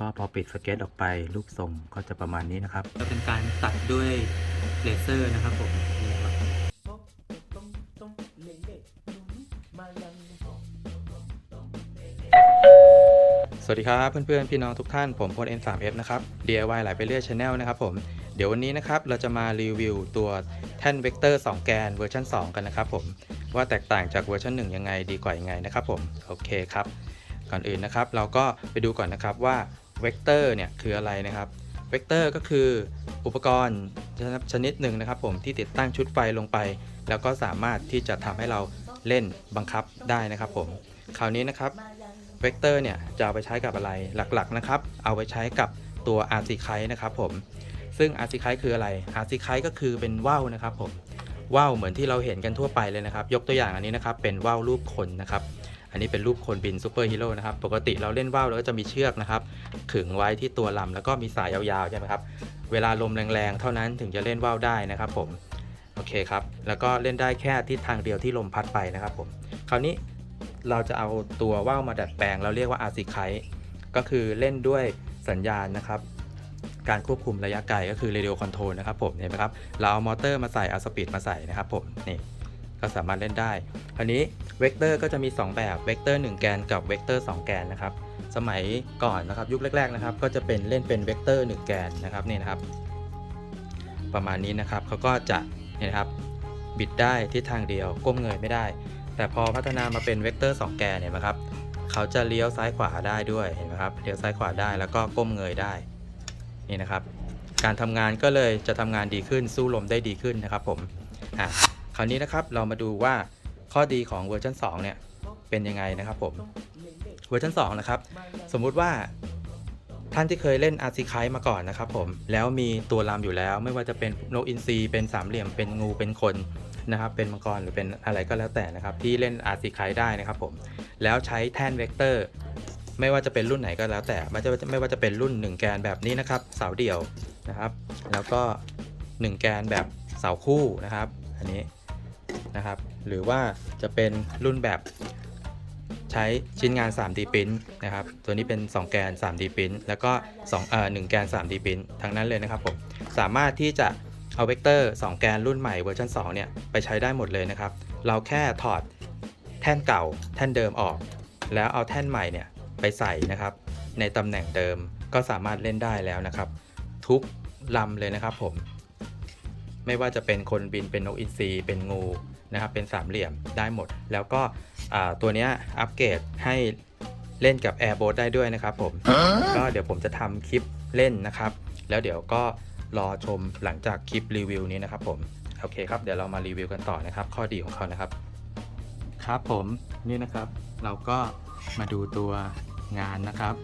ก็พอปิดสเก็ตออกไปรูปทรงก็จะประมาณนี้นะครับจะเป็นการตัดด้วยเลเซอร์นะครับผมนี่ครับสวัสดีครับ เพื่อนๆ พี่น้องทุกท่านผมพล N3F นะครับ DIY หลายไปเรื่อย Channel นะครับผมเดี๋ยววันนี้นะครับเราจะมารีวิวตัวแท่นเวกเตอร์ 2 แกนเวอร์ชัน2 กันนะครับผมว่าแตกต่างจากเวอร์ชัน1 ยังไงดีกว่ายังไงนะครับผม โอเคครับ ก่อนอื่นนะครับ เราก็ไปดูก่อนนะครับว่า เวกเตอร์เนี่ยคืออะไรนะครับ เวกเตอร์ก็คืออุปกรณ์ชนิดหนึ่งนะครับผมที่ติดตั้งชุดไฟลงไป แล้วก็สามารถที่จะทำให้เราเล่นบังคับได้นะครับผม คราวนี้นะครับ เวกเตอร์เนี่ยจะเอาไปใช้กับอะไรหลักๆนะครับ เอาไปใช้กับตัว RC Kite นะครับผม ซึ่ง RC Kite คืออะไร RC Kite ก็คือเป็นว่าวนะครับผม ว่าวเหมือนที่เราเห็นกันทั่วไปเลยนะครับ ยกตัวอย่างอันนี้นะครับเป็นว่าวรูปคนนะครับ อันนี้เป็นรูปคนบินซูเปอร์ฮีโร่นะครับ ปกติเราเล่นว่าวเราก็จะมีเชือกนะครับ ขึงไว้ที่ตัวลำแล้วก็มีสายยาวๆใช่ไหมครับ เวลาลมแรงๆ เท่านั้นถึงจะเล่นว่าวได้นะครับผม โอเคครับ แล้วก็เล่นได้แค่ทิศทางเดียวที่ลมพัดไปนะครับผม คราวนี้เราจะเอาตัวว่าวมาดัดแปลง เราเรียกว่า RC Kite ก็คือเล่นด้วยสัญญาณนะครับ การควบคุมระยะไกลก็คือ Radio Control นะครับผมเห็นไหมครับ เราเอามอเตอร์มาใส่เอาสปีดมาใส่นะครับผม นี่ ก็สามารถเล่นได้คราวนี้เวกเตอร์ก็จะมี 2 แบบเวกเตอร์1แกนกับเวกเตอร์2แกนนะครับสมัยก่อนนะครับยุคแรกๆนะครับ ก็จะเป็นเล่นเป็นเวกเตอร์1แกนนะครับนี่นะครับ ประมาณนี้นะครับเขาก็จะเนี่ยนะครับบิดได้ทิศทางเดียวก้มเงยไม่ได้ แต่พอพัฒนามาเป็นเวกเตอร์2แกนเนี่ยนะครับเขาจะเลี้ยวซ้ายขวาได้ด้วยเห็นไหมครับเลี้ยวซ้ายขวาได้แล้วก็ก้มเงยได้นี่นะครับ การทำงานก็เลยจะทำงานดีขึ้นสู้ลมได้ดีขึ้นนะครับผมอะ คราวนี้นะครับเรามาดูว่าข้อดีของเวอร์ชัน2เนี่ยเป็นยังไงนะครับผมเวอร์ชัน2นะครับสมมุติว่าท่านที่เคยเล่นอาร์ซิคมาก่อนนะครับผมแล้วมีตัวลำอยู่แล้ว ไม่ว่าจะเป็นนกอินทรีเป็นสามเหลี่ยมเป็นงูเป็นคนนะครับเป็นมังกรหรือเป็นอะไรก็แล้วแต่นะครับที่เล่นอาร์ซีคได้นะครับผมแล้วใช้แท่นเวกเตอร์ไม่ว่าจะเป็นรุ่นไหนก็แล้วแต่ไม่ว่าจะไม่ว่าจะเป็นรุ่น 1 แกนแบบนี้นะครับเสาเดี่ยวนะครับ แล้วก็ 1 แกนแบบเสาคู่นะครับ อันนี้ นะครับ หรือว่าจะเป็นรุ่นแบบใช้ชิ้นงาน 3D Print นะครับ ตัวนี้เป็น 2 แกน 3D Print แล้วก็2เอ่อ1แกน 3D Print ทั้งนั้นเลยนะครับผม สามารถที่จะเอาเวกเตอร์ 2 แกนรุ่นใหม่เวอร์ชัน2 เนี่ยไปใช้ได้หมดเลยนะครับ เราแค่ถอดแท่นเก่าแท่นเดิมออก แล้วเอาแท่นใหม่เนี่ยไปใส่นะครับ ในตำแหน่งเดิมก็สามารถเล่นได้แล้วนะครับ ทุกลำเลยนะครับผม ไม่ว่าจะเป็นคนบินเป็นนกอินทรีเป็นงูนะครับเป็นสามเหลี่ยมได้หมด แล้วก็อ่าตัวเนี้ยอัปเกรดให้เล่นกับ Air b o a t ได้ด้วยนะครับผมก็เดี๋ยวผมจะทำคลิปเล่นนะครับ แล้วเดี๋ยวก็รอชมหลังจากคลิปรีวิวนี้นะครับผมโอเคครับเดี๋ยวเรามารีวิวกันต่อนะครับ ข้อดีของเขานะครับ ครับผมนี่นะครับเราก็มาดูตัวงานนะครับ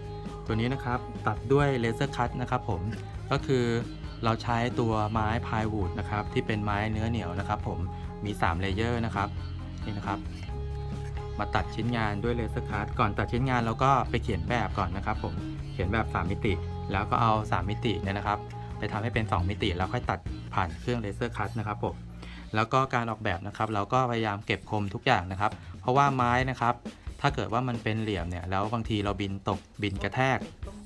ตัวนี้นะครับตัดด้วยเลเซอร์คัตนะครับผมก็คือ เราใช้ตัวไม้พายวูดนะครับที่เป็นไม้เนื้อเหนียวนะครับ ผมมี3เลเยอร์นะครับนี่นะครับ มาตัดชิ้นงานด้วยเลเซอร์คัตก่อนตัดชิ้นงานเราก็ไปเขียนแบบก่อนนะครับ ผมเขียนแบบ 3 มิติ แล้วก็เอา 3 มิติเนี่ยนะครับ ไปทำให้เป็น 2 มิติแล้วค่อยตัดผ่านเครื่องเลเซอร์คัตนะครับผมแล้วก็การออกแบบนะครับ เราก็พยายามเก็บคมทุกอย่างนะครับ เพราะว่าไม้นะครับ ถ้าเกิดว่ามันเป็นเหลี่ยมเนี่ยแล้วบางทีเราบินตกบินกระแทก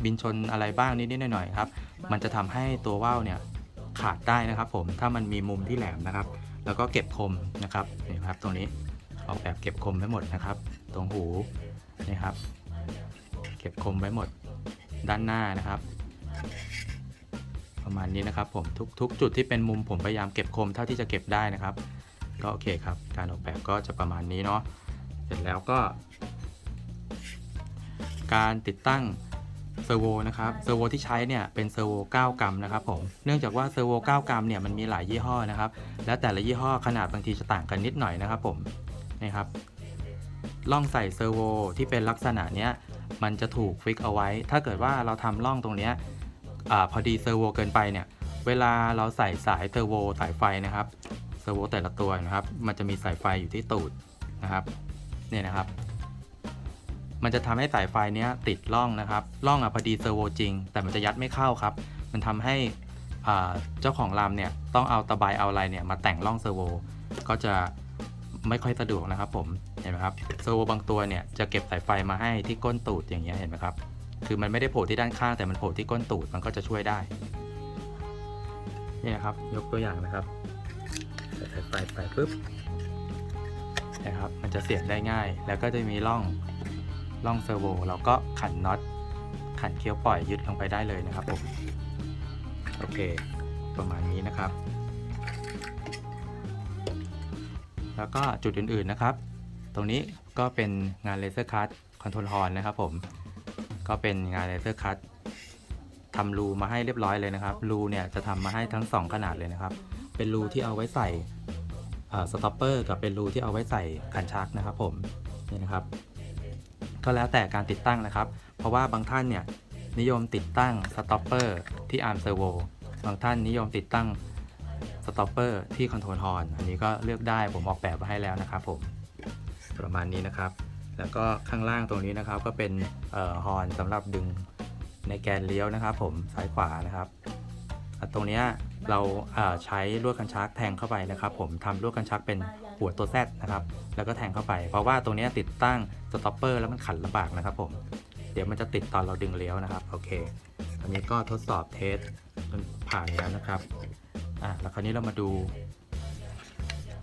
บินชนอะไรบ้างนิดๆหน่อยๆครับ มันจะทำให้ตัวว่าวเนี่ยขาดได้นะครับ ผม ถ้ามันมีมุมที่แหลมนะครับ แล้วก็เก็บคมนะครับนี่ครับ ตรงนี้ออกแบบเก็บคมไว้หมดนะครับ ตรงหูนี่ครับ เก็บคมไว้หมดด้านหน้านะครับ ประมาณนี้นะครับผมทุกทุกจุดที่เป็นมุมผมพยายามเก็บคมเท่าที่จะเก็บได้นะครับ ก็โอเคครับ การออกแบบก็จะประมาณนี้เนาะเสร็จแล้วก็ การติดตั้ง เซอร์โวนะครับเซอร์โวที่ใช้เนี่ยเป็นเซอร์โว9กรัมนะครับผมเนื่องจากว่าเซอร์โว9กรัมเนี่ยมันมีหลายยี่ห้อนะครับ และแต่ละยี่ห้อขนาดบางทีจะต่างกันนิดหน่อยนะครับผมนี่ครับล่องใส่เซอร์โวที่เป็นลักษณะเนี้ยมันจะถูกฟิกเอาไว้ ถ้าเกิดว่าเราทำล่องตรงเนี้ยอพอดีเซอร์โวเกินไปเนี่ยเวลาเราใส่สายเทอร์โวสายไฟนะครับเซอร์โวแต่ละตัวนะครับ มันจะมีสายไฟอยู่ที่ตูดนะครับเนี่ยนะครับ มันจะทำให้สายไฟเนี้ยติดร่องนะครับร่องอะพอดีเซอร์โวจริง แต่มันจะยัดไม่เข้าครับ มันทำให้เจ้าของลำเนี่ยต้องเอาตะไบเอาอะไรเนี่ยมาแต่งร่องเซอร์โวก็จะไม่ค่อยสะดวกนะครับผมเห็นไหมครับเซอร์โวบางตัวเนี่ยจะเก็บสายไฟมาให้ที่ก้นตูดอย่างเงี้ยเห็นไหมครับคือมันไม่ได้โผล่ที่ด้านข้างแต่มันโผล่ที่ก้นตูดมันก็จะช่วยได้นี่นะครับยกตัวอย่างนะครับใส่สายไฟไปปุ๊บนะครับมันจะเสียบได้ง่าย แล้วก็จะมีร่อง ร่องเซอร์โวเราก็ขันน็อตขันเคี้ยวปล่อยยึดลงไปได้เลยนะครับผมโอเค ประมาณนี้นะครับ แล้วก็จุดอื่นๆนะครับ ตรงนี้ก็เป็นงานเลเซอร์คัตคอนโทรลฮอนนะครับผมก็เป็นงานเลเซอร์คัตทำรูมาให้เรียบร้อยเลยนะครับ รูเนี่ยจะทำมาให้ทั้ง 2 ขนาดเลยนะครับ เป็นรูที่เอาไว้ใส่สต็อปเปอร์กับเป็นรูที่เอาไว้ใส่คันชักนะครับผม นี่นะครับ ก็แล้วแต่การติดตั้งนะครับ เพราะว่าบางท่านเนี่ยนิยมติดตั้งสต็อปเปอร์ที่อาร์มเซอร์โวบางท่านนิยมติดตั้งสต็อปเปอร์ที่คอนโทรลฮอนอันนี้ก็เลือกได้ผมออกแบบมาให้แล้วนะครับผมประมาณนี้นะครับ แล้วก็ข้างล่างตรงนี้นะครับก็เป็นฮอนสำหรับดึงในแกนเลี้ยวนะครับ ผมซ้ายขวานะครับตรงเนี้ยเราใช้ลวดคันชักแทงเข้าไปนะครับ ผมทำลวดคันชักเป็น หัวตัวแซดนะครับ แล้วก็แทงเข้าไป เพราะว่าตรงนี้ติดตั้งสต็อปเปอร์แล้วมันขันลำบากนะครับผม เดี๋ยวมันจะติดตอนเราดึงเลี้ยวนะครับ โอเค อันนี้ก็ทดสอบเทสมันผ่านแล้วนะครับ อะ แล้วคราวนี้เรามาดู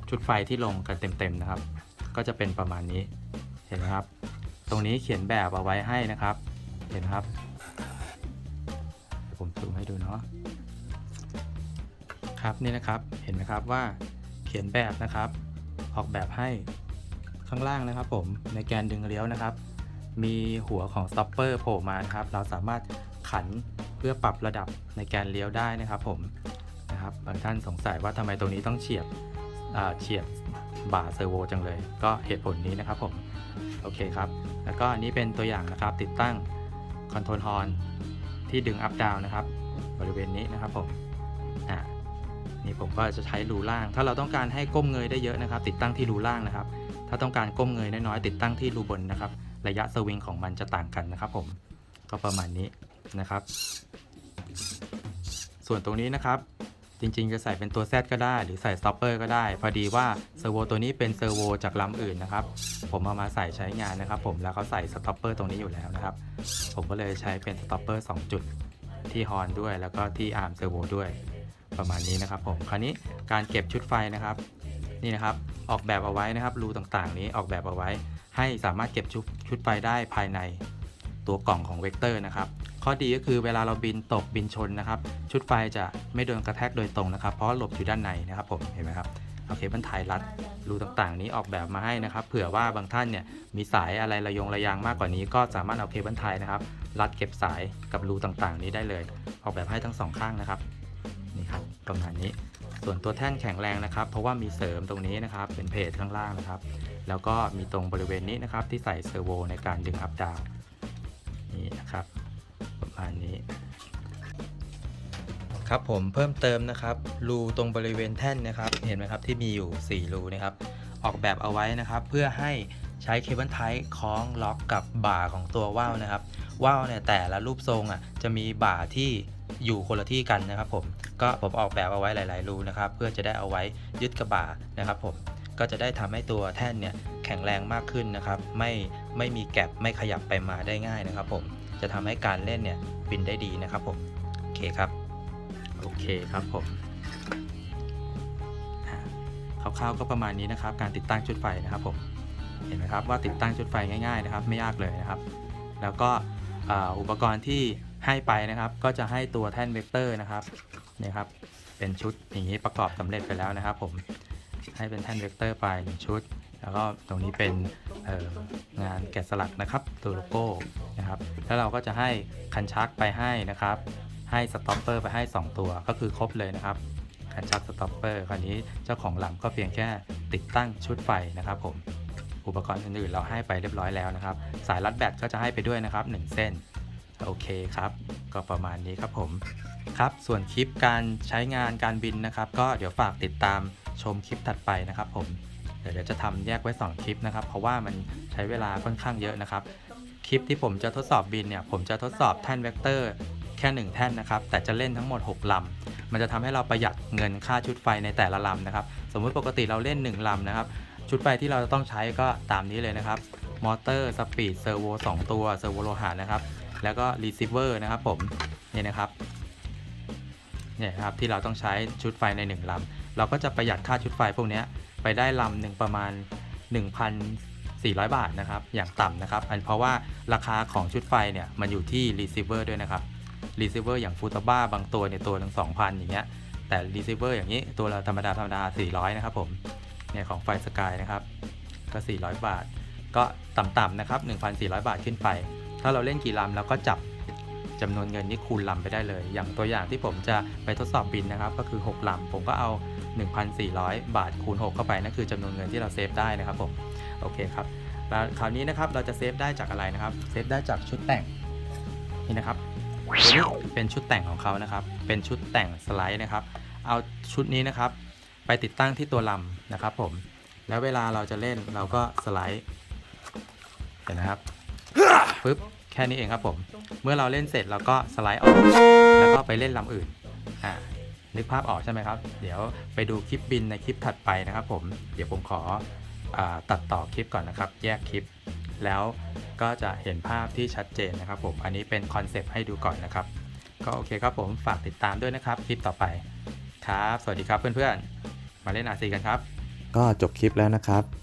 ชุดไฟที่ลงกันเต็มๆนะครับ ก็จะเป็นประมาณนี้ เห็นไหมครับ ตรงนี้เขียนแบบเอาไว้ให้นะครับ เห็นไหมครับผมซูมให้ดูเนาะครับนี่นะครับเห็นไหมครับว่าเขียนแบบนะครับ ออกแบบให้ข้างล่างนะครับผมในแกนดึงเลี้ยวนะครับ มีหัวของสต็อปเปอร์โผล่มาครับ เราสามารถขันเพื่อปรับระดับในแกนเลี้ยวได้นะครับผมนะครับบางท่านสงสัยว่าทำไมตรงนี้ต้องเฉียบเฉียบบ่าเซอร์โวจังเลย ก็เหตุผลนี้นะครับผมโอเคครับ แล้วก็อันนี้เป็นตัวอย่างนะครับ ติดตั้งคอนโทรลฮอนที่ดึงอัพดาวนะครับ บริเวณนี้นะครับผม นี่ผมก็จะใช้รูล่าง ถ้าเราต้องการให้ก้มเงยได้เยอะนะครับ ติดตั้งที่รูล่างนะครับ ถ้าต้องการก้มเงยน้อยๆติดตั้งที่รูบนนะครับ ระยะสวิงของมันจะต่างกันนะครับ ผมก็ประมาณนี้นะครับ ส่วนตรงนี้นะครับ จริงๆจะใส่เป็นตัว Z ก็ได้ หรือใส่สต็อปเปอร์ก็ได้ พอดีว่าเซอร์โวตัวนี้เป็นเซอร์โวจากลำอื่นนะครับ ผมเอามาใส่ใช้งานนะครับ ผมแล้วเขาใส่สต็อปเปอร์ตรงนี้อยู่แล้วนะครับ ผมก็เลยใช้เป็นสต็อปเปอร์2จุดที่ฮอนด้วย แล้วก็ที่อาร์มเซอร์โวด้วย ประมาณนี้นะครับผมคราวนี้การเก็บชุดไฟนะครับนี่นะครับออกแบบเอาไว้นะครับรูต่างๆ นี้ออกแบบเอาไว้ ให้สามารถเก็บชุดชุดไฟได้ภายในตัวกล่องของเวกเตอร์นะครับข้อดีก็คือเวลาเราบินตกบินชนนะครับ ชุดไฟจะไม่โดนกระแทกโดยตรงนะครับ เพราะหลบอยู่ด้านในนะครับผมเห็นไหมครับโอเคบันไทยรัดรูต่างๆ นี้ออกแบบมาให้นะครับ เผื่อว่าบางท่านเนี่ยมีสายอะไรระยงระยางมากกว่านี้ก็สามารถเอาเคเบิลไทยนะครับ รัดเก็บสายกับรูต่างๆ นี้ได้เลย ออกแบบให้ทั้งสองข้างนะครับ ประมาณนี้ ส่วนตัวแท่นแข็งแรงนะครับ เพราะว่ามีเสริมตรงนี้นะครับ เป็นเพจข้างล่างนะครับ แล้วก็มีตรงบริเวณนี้นะครับ ที่ใส่เซอร์โวในการดึงอัพดาวนี่นะครับ ประมาณนี้ครับผมเพิ่มเติมนะครับรูตรงบริเวณแท่นนะครับ เห็นไหมครับที่มีอยู่ 4 รูนะครับ ออกแบบเอาไว้นะครับ เพื่อให้ใช้เคเบิลไทป์คล้องล็อกกับบ่าของตัวว่าวนะครับว่าวเนี่ยแต่ละรูปทรงอะจะมีบ่าที่ อยู่คนละที่กันนะครับผมก็ผมออกแบบเอาไว้หลาย ๆ รูนะครับ เพื่อจะได้เอาไว้ยึดกับบ่านะครับผมก็จะได้ทำให้ตัวแท่นเนี่ยแข็งแรงมากขึ้นนะครับ ไม่ไม่มีแกลบไม่ขยับไปมาได้ง่ายนะครับ ผมจะทำให้การเล่นเนี่ยบินได้ดีนะครับผมโอเคครับโอเคครับผมคร่าวๆก็ประมาณนี้นะครับ การติดตั้งชุดไฟนะครับผมเห็นไหมครับว่าติดตั้งชุดไฟง่าย ๆ นะครับ ไม่ยากเลยนะครับ แล้วก็อุปกรณ์ที่ ให้ไปนะครับ ก็จะให้ตัวแท่นเวกเตอร์นะครับเนี่ยครับ เป็นชุดอย่างนี้ประกอบสำเร็จไปแล้วนะครับ ผมให้เป็นแท่นเวกเตอร์ไปหนึ่งชุด แล้วก็ตรงนี้เป็นงานแกะสลักนะครับตัวโลโก้นะครับ แล้วเราก็จะให้คันชักไปให้นะครับ ให้สต็อปเปอร์ไปให้ 2 ตัวก็คือครบเลยนะครับคันชักสต็อปเปอร์คราวนี้เจ้าของหลำก็เพียงแค่ติดตั้งชุดไฟนะครับ ผมอุปกรณ์อื่นๆเราให้ไปเรียบร้อยแล้วนะครับ สายรัดแบตก็จะให้ไปด้วยนะครับ 1 เส้น โอเคครับ ก็ประมาณนี้ครับผมครับ ส่วนคลิปการใช้งานการบินนะครับ ก็เดี๋ยวฝากติดตามชมคลิปถัดไปนะครับ ผมเดี๋ยวจะทำแยกไว้ 2 คลิปนะครับ เพราะว่ามันใช้เวลาค่อนข้างเยอะนะครับ คลิปที่ผมจะทดสอบบินเนี่ย ผมจะทดสอบแท่นเวกเตอร์แค่ 1 แท่นนะครับ แต่จะเล่นทั้งหมด 6 ลำ มันจะทำให้เราประหยัดเงินค่าชุดไฟในแต่ละลำนะครับ สมมุติปกติเราเล่น 1 ลำนะครับ ชุดไฟที่เราจะต้องใช้ก็ตามนี้เลยนะครับ มอเตอร์ สปีด เซอร์โว 2 ตัว เซอร์โวโลหะนะครับ แล้วก็ receiver นะครับผมนี่นะครับเนี่ยครับที่เราต้องใช้ชุดไฟใน 1 ลำ เราก็จะประหยัดค่าชุดไฟพวกนี้ไปได้ลำหนึ่งประมาณ 1,400 บาทนะครับ อย่างต่ำนะครับ อันเพราะว่าราคาของชุดไฟเนี่ยมันอยู่ที่ receiver ด้วยนะครับ receiver อย่างฟูตบ้าบางตัวเนี่ยตัวหนึ่ง2,000 อย่างเงี้ย แต่ receiver อย่างนี้ตัวเราธรรมดาธรรมดา 400 นะครับผมเนี่ยของไฟสกายนะครับ ก็ 400 บาท ก็ต่ำๆนะครับ 1,400 บาทขึ้นไป ถ้าเราเล่นกี่ลำเราก็จับจำนวนเงินนี้คูณลำไปได้เลย อย่างตัวอย่างที่ผมจะไปทดสอบบินนะครับ ก็คือ 6ลำผมก็เอา 1,400 บาทคูณ 6 เข้าไปนั่นคือจำนวนเงินที่เราเซฟได้นะครับผมโอเคครับแล้วคราวนี้นะครับเราจะเซฟได้จากอะไรนะครับเซฟได้จากชุดแต่งนี่นะครับตัวนี้เป็นชุดแต่งของเขานะครับ เป็นชุดแต่งสไลด์นะครับ เอาชุดนี้นะครับ ไปติดตั้งที่ตัวลำนะครับผมแล้วเวลาเราจะเล่นเราก็สไลด์เห็นนะครับ ปึ๊บแค่นี้เองครับผม เมื่อเราเล่นเสร็จเราก็สไลด์ออก แล้วก็ไปเล่นลำอื่นอ่านึกภาพออกใช่ไหมครับ เดี๋ยวไปดูคลิปบินในคลิปถัดไปนะครับผม เดี๋ยวผมขออตัดต่อคลิปก่อนนะครับ แยกคลิป แล้วก็จะเห็นภาพที่ชัดเจนนะครับผม อันนี้เป็นคอนเซปต์ให้ดูก่อนนะครับ ก็โอเคครับผมฝากติดตามด้วยนะครับคลิปต่อไปครับ สวัสดีครับเพื่อนๆ มาเล่นอาซีกันครับ ก็จบคลิปแล้วนะครับ